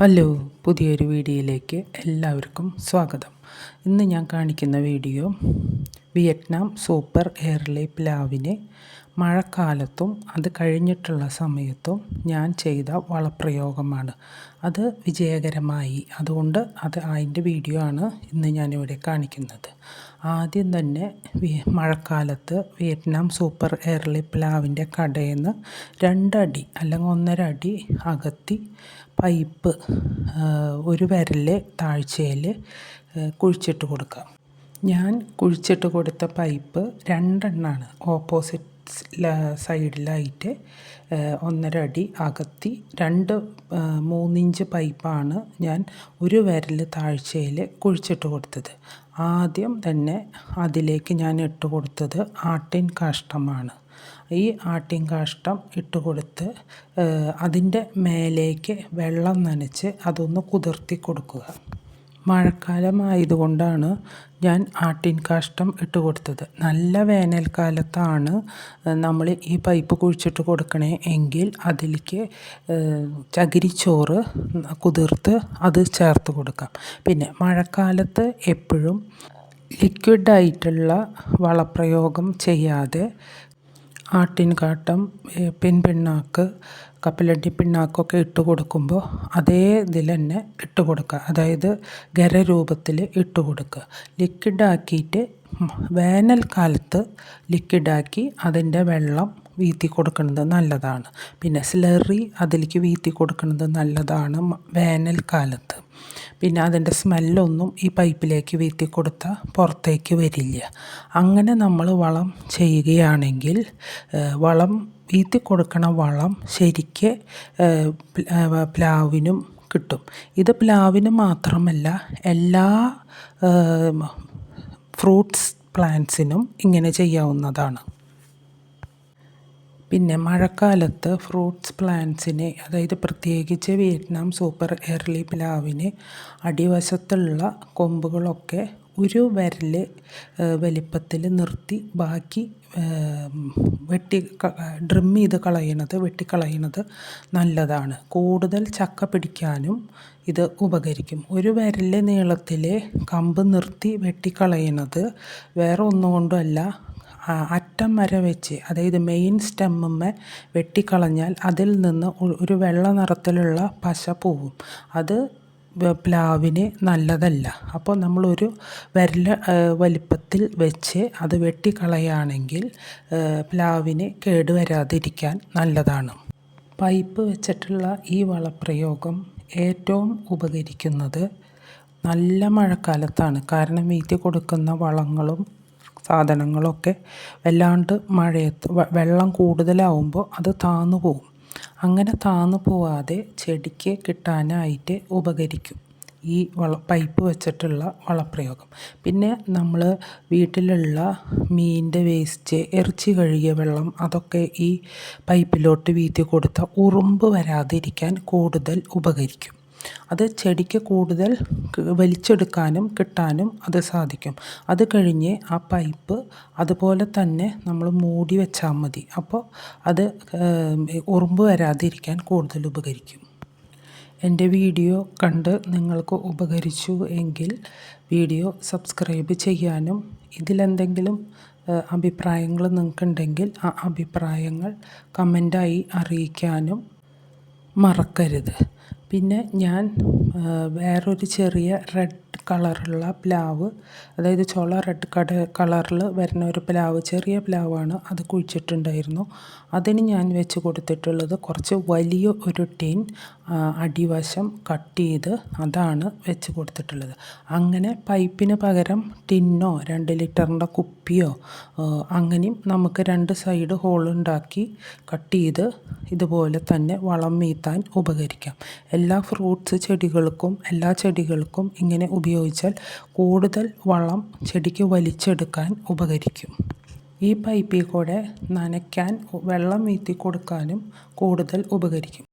Hello പുതിയൊരു വീഡിയോയിലേക്ക് എല്ലാവർക്കും സ്വാഗതം. ഇന്ന് ഞാൻ കാണിക്കുന്ന വീഡിയോ വിയറ്റ്നാം സൂപ്പർ എയർലി പ്ലാവിനെ മഴക്കാലത്തും അത് കഴിഞ്ഞിട്ടുള്ള സമയത്തും ഞാൻ ചെയ്ത വളപ്രയോഗമാണ്. അത് വിജയകരമായി. അതുകൊണ്ട് അത് അതിന്റെ വീഡിയോ ആണ് ഇന്ന് ഞാനിവിടെ കാണിക്കുന്നത്. ആദ്യം തന്നെ മഴക്കാലത്ത് വിയറ്റ്നാം സൂപ്പർ എയർലി പ്ലാവിന്റെ കടയിൽ നിന്ന് രണ്ടടി അല്ലെങ്കിൽ ഒന്നര അടി അകത്തി പൈപ്പ് ഒരു വിരൽ താഴ്ചയിൽ കുഴിച്ചിട്ട് കൊടുക്കുക. ഞാൻ കുഴിച്ചിട്ട് കൊടുത്ത പൈപ്പ് രണ്ടെണ്ണമാണ് ഓപ്പോസിറ്റ് സൈഡിലായിട്ട് ഒന്നര അടി അകത്തി രണ്ട് മൂന്നിഞ്ച് പൈപ്പാണ് ഞാൻ ഒരു വിരൽ താഴ്ചയിൽ കുഴിച്ചിട്ട് കൊടുത്തത്. ആദ്യം തന്നെ അതിലേക്ക് ഞാൻ ഇട്ട് കൊടുത്തത് ആട്ടിൻ കാഷ്ടമാണ് ഈ ആട്ടിൻ കാഷ്ടം ഇട്ട് കൊടുത്ത് അതിന്റെ മേലേക്ക് വെള്ളം നനച്ച് അതൊന്ന് കുതിർത്തി കൊടുക്കുക. മഴക്കാലമായതുകൊണ്ടാണ് ഞാൻ ആട്ടിൻ കാഷ്ടം ഇട്ട് കൊടുത്തത് നല്ല വേനൽക്കാലത്താണ് നമ്മൾ ഈ പൈപ്പ് കുഴിച്ചിട്ട് കൊടുക്കണേ എങ്കിൽ അതിലേക്ക് ചകിരിച്ചോറ് കുതിർത്ത് അത് ചേർത്ത് കൊടുക്കാം. പിന്നെ മഴക്കാലത്ത് എപ്പോഴും ലിക്വിഡായിട്ടുള്ള വളപ്രയോഗം ചെയ്യാതെ ആട്ടിൻ കാട്ടം പിൻപിണ്ണാക്ക് കപ്പലണ്ടി പിണ്ണാക്കൊക്കെ ഇട്ട് കൊടുക്കുമ്പോൾ അതേ ഇതിൽ തന്നെ ഇട്ട് കൊടുക്കുക. അതായത് ഖരരൂപത്തിൽ ഇട്ട് കൊടുക്കുക. ലിക്വിഡാക്കിയിട്ട് വേനൽക്കാലത്ത് ലിക്വിഡാക്കി അതിന്റെ വെള്ളം വീത്തി കൊടുക്കുന്നത് നല്ലതാണ്. പിന്നെ സ്ലറി അതിലേക്ക് വീത്തി കൊടുക്കുന്നത് നല്ലതാണ്. വേനൽക്കാലത്ത്. പിന്നെ അതിന്റെ സ്മെല്ലൊന്നും ഈ പൈപ്പിലേക്ക് വീത്തി കൊടുത്താൽ പുറത്തേക്ക് വരില്ല. അങ്ങനെ നമ്മൾ വളം ചെയ്യുകയാണെങ്കിൽ വളം വീത്തി കൊടുക്കണ വളം ശരിക്ക് പ്ലാവിനും കിട്ടും. ഇത് പ്ലാവിന് മാത്രമല്ല എല്ലാ ഫ്രൂട്ട്സ് പ്ലാന്റ്സിനും ഇങ്ങനെ ചെയ്യാവുന്നതാണ്. പിന്നെ മഴക്കാലത്ത് ഫ്രൂട്ട്സ് പ്ലാന്റ്സിനെ അതായത് പ്രത്യേകിച്ച് വിയറ്റ്നാം സൂപ്പർ എയർലി പ്ലാവിന് അടിവശത്തുള്ള കൊമ്പുകളൊക്കെ ഒരു വിരൽ വലിപ്പത്തിൽ നിർത്തി ബാക്കി വെട്ടി ഡ്രിം ചെയ്ത് കളയണത് വെട്ടിക്കളയണത് നല്ലതാണ്. കൂടുതൽ ചക്ക പിടിക്കാനും ഇത് ഉപകരിക്കും. ഒരു വിരൽ നീളത്തിലെ കമ്പ് നിർത്തി വെട്ടിക്കളയണത് വേറെ ഒന്നുകൊണ്ടല്ല അറ്റം വരെ വെച്ച് അതായത് മെയിൻ സ്റ്റെമ്മുമ്മേ വെട്ടിക്കളഞ്ഞാൽ അതിൽ നിന്ന് ഒരു വെള്ള നിറത്തിലുള്ള പശ പോവും. അത് പ്ലാവിന് നല്ലതല്ല. അപ്പോൾ നമ്മളൊരു വിരൽ വലിപ്പത്തിൽ വെച്ച് അത് വെട്ടിക്കളയുകയാണെങ്കിൽ പ്ലാവിന് കേടുവരാതിരിക്കാൻ നല്ലതാണ്. പൈപ്പ് വെച്ചിട്ടുള്ള ഈ വളപ്രയോഗം ഏറ്റവും ഉപകരിക്കുന്നത് നല്ല മഴക്കാലത്താണ്. കാരണം വീട്ടിൽ കൊടുക്കുന്ന വളങ്ങളും സാധനങ്ങളൊക്കെ വല്ലാണ്ട് മഴയത്ത് വെള്ളം കൂടുതലാവുമ്പോൾ അത് താന്നു പോകും. അങ്ങനെ താന്നു പോവാതെ ചെടിക്ക് കിട്ടാനായിട്ട് ഉപകരിക്കും ഈ വള പൈപ്പ് വെച്ചിട്ടുള്ള വളപ്രയോഗം. പിന്നെ നമ്മൾ വീട്ടിലുള്ള മീനിന്റെ വേസ്റ്റ് ഇറച്ചി കഴുകിയ വെള്ളം അതൊക്കെ ഈ പൈപ്പിലോട്ട് വീതി കൊടുത്താൽ ഉറുമ്പ് വരാതിരിക്കാൻ കൂടുതൽ ഉപകരിക്കും. അത് ചെടിക്ക് കൂടുതൽ വലിച്ചെടുക്കാനും കിട്ടാനും അത് സാധിക്കും. അത് കഴിഞ്ഞ് ആ പൈപ്പ് അതുപോലെ തന്നെ നമ്മൾ മൂടി വെച്ചാൽ മതി. അപ്പോൾ അത് ഉറുമ്പ് വരാതിരിക്കാൻ കൂടുതൽ ഉപകരിക്കും. എന്റെ വീഡിയോ കണ്ട് നിങ്ങൾക്ക് ഉപകരിച്ചു എങ്കിൽ വീഡിയോ സബ്സ്ക്രൈബ് ചെയ്യാനും ഇതിലെന്തെങ്കിലും അഭിപ്രായങ്ങൾ നിങ്ങൾക്കുണ്ടെങ്കിൽ ആ അഭിപ്രായങ്ങൾ കമന്റായി അറിയിക്കാനും മറക്കരുത്. പിന്നെ ഞാൻ വേറൊരു ചെറിയ റെഡ് കളറുള്ള പ്ലാവ് അതായത് ചോള റെഡ് കട കളറിൽ വരുന്ന ഒരു പ്ലാവ് ചെറിയ പ്ലാവാണ് അത് കുഴിച്ചിട്ടുണ്ടായിരുന്നു. അതിന് ഞാൻ വെച്ച് കൊടുത്തിട്ടുള്ളത് കുറച്ച് വലിയ ഒരു ടിൻ അടിവശം കട്ട് ചെയ്ത് അതാണ് വെച്ച് കൊടുത്തിട്ടുള്ളത്. അങ്ങനെ പൈപ്പിന് പകരം ടിന്നോ രണ്ട് ലിറ്ററിന്റെ കുപ്പിയോ അങ്ങനെയും നമുക്ക് രണ്ട് സൈഡ് ഹോൾ ഉണ്ടാക്കി കട്ട് ചെയ്ത് ഇതുപോലെ തന്നെ വളം വീത്താൻ ഉപകരിക്കാം. എല്ലാ ഫ്രൂട്ട്സ് ചെടികൾക്കും എല്ലാ ചെടികൾക്കും ഇങ്ങനെ ഉപയോഗിച്ചാൽ കൂടുതൽ വളം ചെടിക്ക് വലിച്ചെടുക്കാൻ ഉപകരിക്കും. ഈ പൈപ്പിൽ കൂടെ നനയ്ക്കാൻ വെള്ളം വീത്തി കൊടുക്കാനും കൂടുതൽ ഉപകരിക്കും.